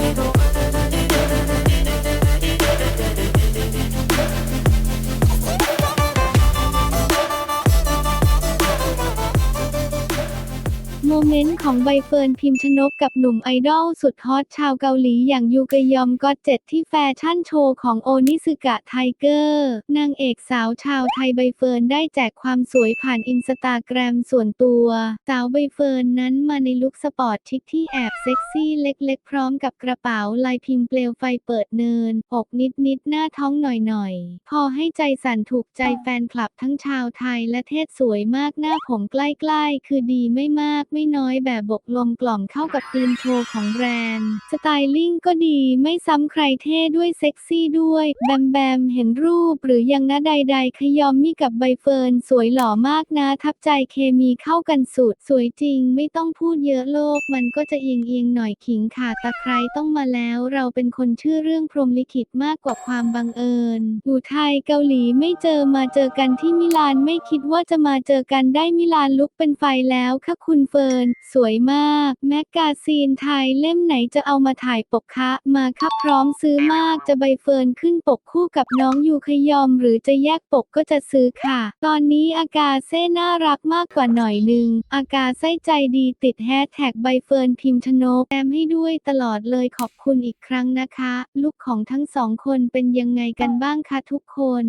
pero โมเมนต์ของใบเฟิร์นพิมชนกกับหนุ่มไอดอลสุดฮอตชาวเกาหลีอย่างยูกยอมก็อตเจ็ดที่แฟชั่นโชว์ของโอนิสึกะไทเกอร์ นางเอกสาวชาวไทยใบเฟิร์นได้แจกความสวยผ่านอินสตาแกรมส่วนตัว สาวใบเฟิร์นนั้นมาในลุคสปอร์ตชิคที่แอบเซ็กซี่เล็กๆ พร้อมกับกระเป๋าลายพิมพ์เปลวไฟเปิดเนิน อกนิดๆ หน้าท้องหน่อยๆ พอให้ใจสั่นถูกใจแฟนคลับทั้งชาวไทยและเทศสวยมากหน้าผมใกล้ๆ คือดีไม่มากไม่น้อยแบบบกลมกล่อมเข้ากับธีมโชว์ของแบรนด์ สไตลิ่งก็ดีไม่ซ้ำใครเท่ด้วยเซ็กซี่ด้วย แบมแบมเห็นรูปหรือยังนะใด ๆ ขยอมมี่กับใบเฟิร์นสวยหล่อมากนะ ทับใจเคมีเข้ากันสุด สวยจริงไม่ต้องพูดเยอะโลก มันก็จะเอียงเอียงหน่อยขิงขาตะไคร้ต้องมาแล้ว เราเป็นคนเชื่อเรื่องพรหมลิขิตมากกว่าความบังเอิญอยู่ไทยเกาหลีไม่เจอมาเจอกันที่มิลานไม่คิดว่าจะมาเจอกันได้มิลานลุกเป็นไฟแล้วค่ะคุณเฟิร์น สวยมาก แมกกาซีนไทยเล่มไหนจะเอามาถ่ายปกคะ มาครับพร้อมซื้อมากจะใบเฟิร์นขึ้นปกคู่กับน้องยูขยอม หรือจะแยกปกก็จะซื้อค่ะ ตอนนี้อากาเซ่น่ารักมากกว่าหน่อยนึง อากาไส้ใจดีติดแฮชแท็กใบเฟิร์นพิมพ์ชนกแอมให้ด้วยตลอดเลยขอบคุณอีกครั้งนะคะ ลูกของทั้งสองคนเป็นยังไงกันบ้างคะทุกคน